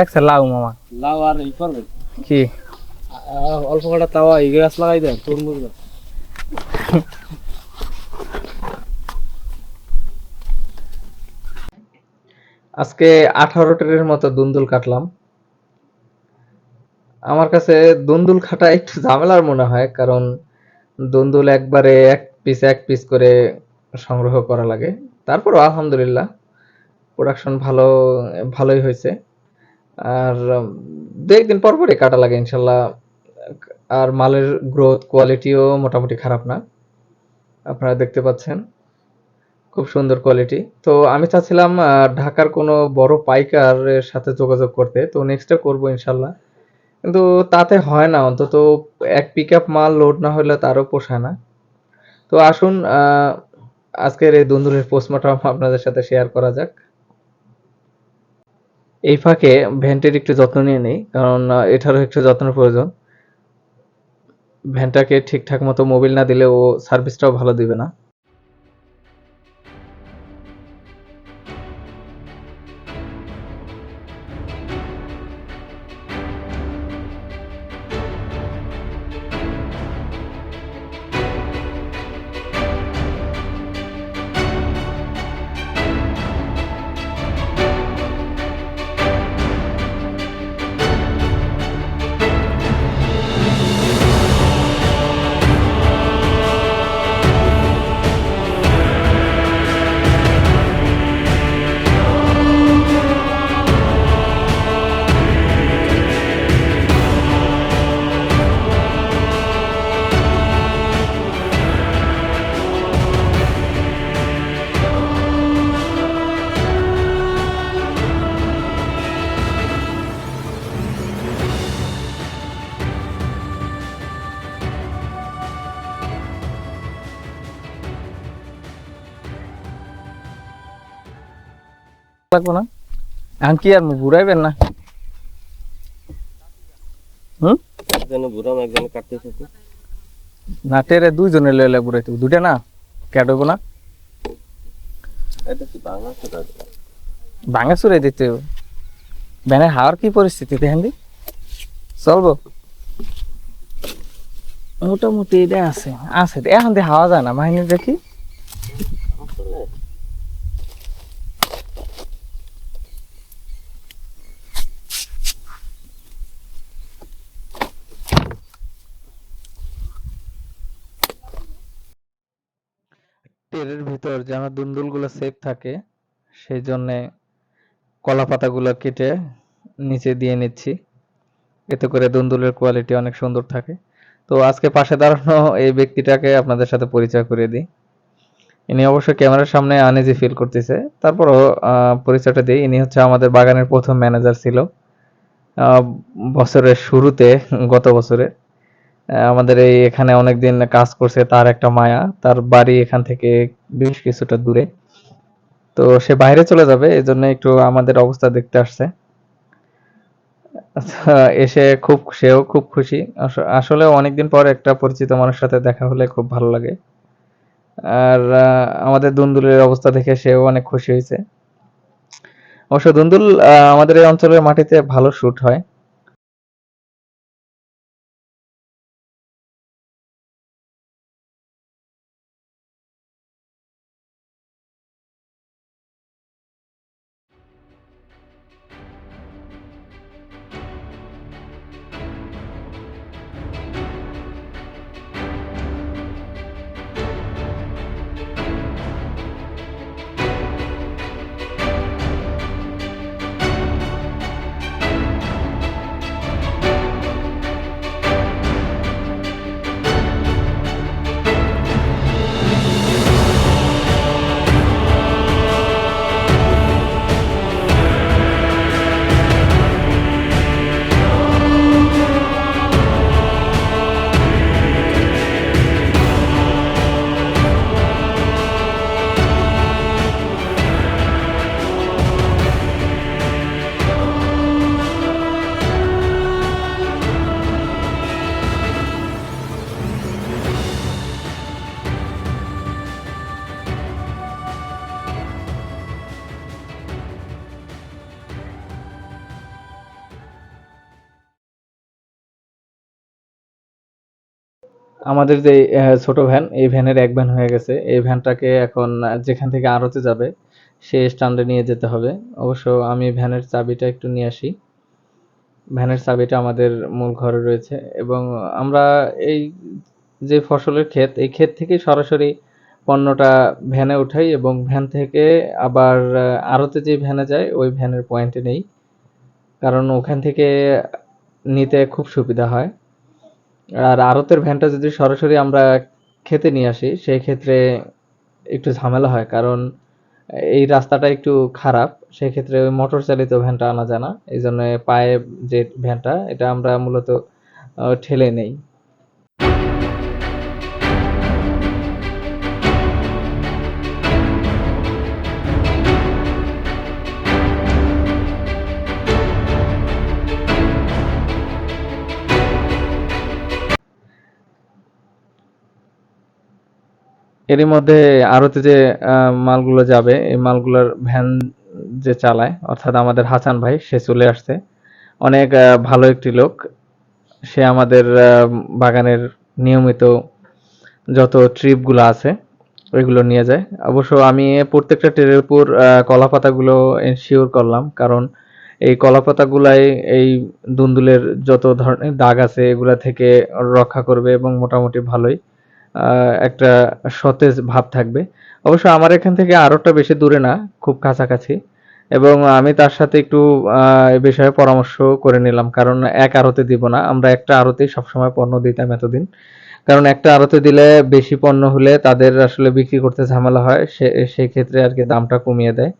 একসা লাউ মামা। লাউ আর ই করবে। কি? অল্প কটা তাওয়া এই গাছ লাগাই দেন তরমুজ গাছ আজকে আঠারো ট্রের মতো দুন্দুল কাটলাম। আমার কাছে দুন্দুল কাটা একটু ঝামেলার মনে হয় কারণ দুন্দুল একবারে এক পিস এক পিস করে সংগ্রহ করা লাগে। তারপর আলহামদুলিল্লাহ। প্রোডাকশন ভালো, ভালোই হয়েছে। আর দু পর পরই কাটা লাগে ইনশাল্লাহ। আর মালের গ্রোথ কোয়ালিটিও মোটামুটি খারাপ না। আপনারা দেখতে পাচ্ছেন। খুব সুন্দর কোয়ালিটি তো আমি চাচ্ছিলাম ঢাকার কোনো বড় পাইকারের সাথে যোগাযোগ করতে। তো নেক্সটটা করব ইনশাল্লাহ। কিন্তু তাতে হয় না, অন্তত এক পিক আপ মাল লোড না হলে তারও পোষায় না। তো আসুন আজকের এই দুন্দুরের পোস্টমর্টম আপনাদের সাথে শেয়ার করা যাক। এই ফাঁকে ভ্যানটির একটু যত্ন নিয়ে নিই, কারণ এটারও একটু যত্নের প্রয়োজন। ভ্যানটাকে ঠিকঠাক মতো মোবিল না দিলে ও সার্ভিসটাও ভালো দিবে না। লাগবো না। এখন কি আর ঘুরাইবেন না? হুম? না টেরে দুইজনে লইলে ঘুরাইতে হবে। দুইটা না? ক্যাট হইব না? এটা কি বাংলা কথা ভাঙা চুরাই দিতে হবে। ব্যানের হাওয়ার কি পরিস্থিতি দেখেন দি। চলবো। মোটামুটি এটা আছে। আছে এখন দিয়ে হাওয়া যায় না মাহিনী দেখি। টেরের ভিতর যেন দুন্দুলগুলো সেফ থাকে সেই জন্যে কলা পাতাগুলো কেটে নিচে দিয়ে নিচ্ছি। এতে করে দুন্দুলের কোয়ালিটি অনেক সুন্দর থাকে। তো আজকে পাশে দাঁড়ানো এই ব্যক্তিটাকে আপনাদের সাথে পরিচয় করে দিই। ইনি অবশ্য ক্যামেরার সামনে আনইজি ফিল করতেছে। তারপরও পরিচয়টা দিই। ইনি হচ্ছে আমাদের বাগানের প্রথম ম্যানেজার ছিল। বছরের শুরুতে, গত বছরে আমাদের এই এখানে অনেকদিন কাজ করছে তার একটা মায়া। তার বাড়ি এখান থেকে বেশ কিছুটা দূরে। তো সে বাইরে চলে যাবে এই জন্য একটু আমাদের অবস্থা দেখতে আসছে। আচ্ছা, এসে খুব সেও খুব খুশি। আসলে অনেকদিন পর একটা পরিচিত মানুষের সাথে দেখা হলে খুব ভালো লাগে। আর আমাদের দুন্দুলের অবস্থা দেখে সেও অনেক খুশি হয়েছে। অবশ্য দুন্দুল আমাদের এই অঞ্চলের মাটিতে ভালো শুট হয়। আমাদের যে ছোট ভ্যান, এই ভ্যানের এক ভ্যান হয়ে গেছে। এই ভ্যানটাকে এখন যেখান থেকে আড়তে যাবে সেই স্ট্যান্ডে নিয়ে যেতে হবে। অবশ্য আমি ভ্যানের চাবিটা একটু নিয়ে আসি। ভ্যানের চাবিটা আমাদের মূল ঘরে রয়েছে এবং আমরা এই যে ফসলের ক্ষেত, এই ক্ষেত থেকে সরাসরি পণ্যটা ভ্যানে উঠাই এবং ভ্যান থেকে আবার আড়তে যে ভ্যানে যায় ওই ভ্যানের পয়েন্টে নেই। কারণ ওখান থেকে নিতে খুব সুবিধা হয়। আর আড়তের ভ্যানটা যদি সরাসরি আমরা খেতে নিয়ে আসি, সেই ক্ষেত্রে একটু ঝামেলা হয়, কারণ এই রাস্তাটা একটু খারাপ। সেক্ষেত্রে ওই মোটর চালিত ভ্যানটা আনা যায় না। এই জন্য পায়ে যে ভ্যানটা, এটা আমরা মূলত ঠেলে নেই। এরই মধ্যে আড়তে যে মালগুলো যাবে, এই মালগুলোর ভ্যান যে চালায়, অর্থাৎ আমাদের হাসান ভাই, সে চলে আসছে। অনেক ভালো একটি লোক। সে আমাদের বাগানের নিয়মিত যত ট্রিপগুলো আছে, ওইগুলো নিয়ে যায়। অবশ্য আমি প্রত্যেকটা ট্রের উপর কলা পাতাগুলো এনশিওর করলাম, কারণ এই কলা পাতাগুলাই এই দুন্দুলের যত ধরনের দাগ আছে, এগুলা থেকে রক্ষা করবে এবং মোটামুটি ভালোই। একটা সতেজ ভাব থাকবে। অবশ্য আমার এখান থেকে আরোটা বেশি দূরে না, খুব কাছাকাছি। এবং আমি তার সাথে একটু এ বিষয়ে পরামর্শ করে নিলাম, কারণ এক আড়তে দিব না। আমরা একটা আড়তেই সবসময় পণ্য দিতাম এতদিন। কারণ একটা আড়তে দিলে বেশি পণ্য হলে তাদের আসলে বিক্রি করতে ঝামেলা হয়, সে, সেই ক্ষেত্রে আর কি দামটা কমিয়ে দেয়।